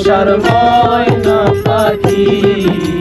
আশার ময়না পাখি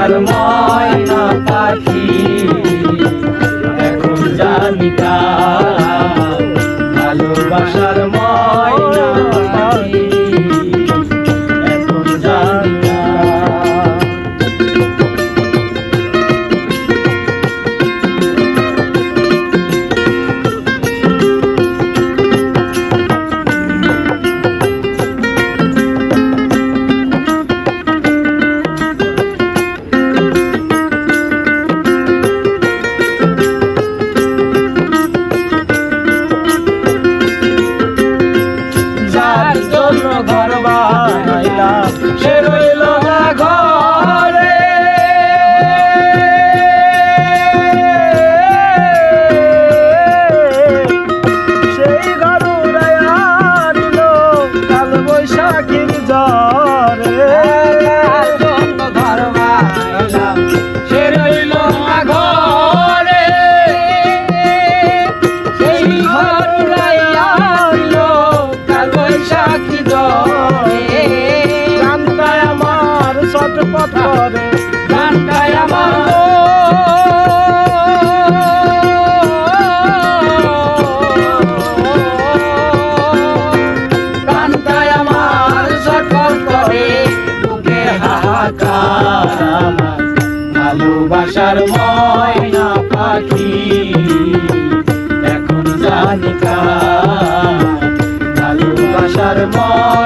সোনার ময়না পাখি। এখন জানি ভালোবাসার রাখি গানটায় আমার সত পথরে গানটায় আমার ভালোবাসার ময়না পাখি। এখন জানিকা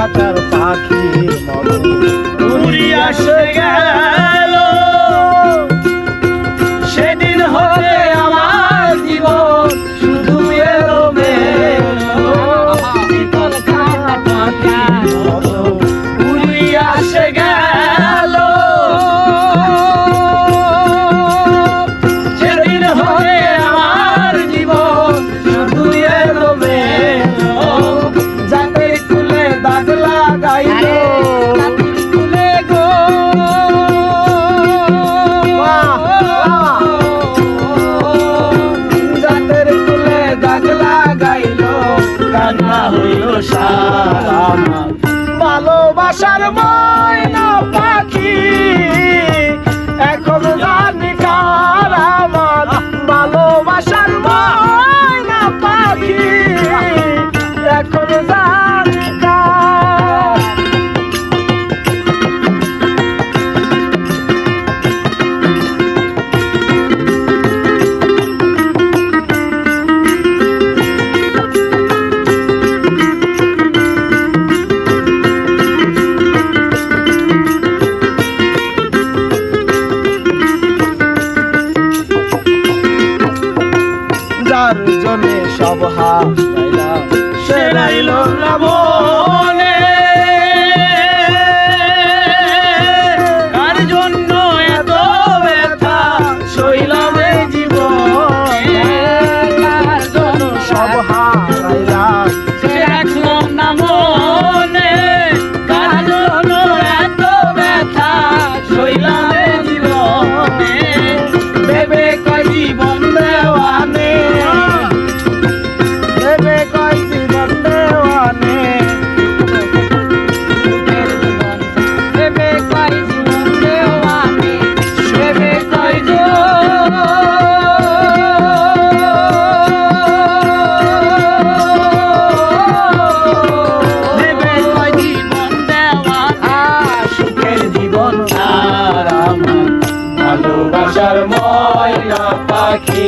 খাঁচার পাখি। I shot Shadow Boy! অবহাব সেরাইল Ravan. পাখি।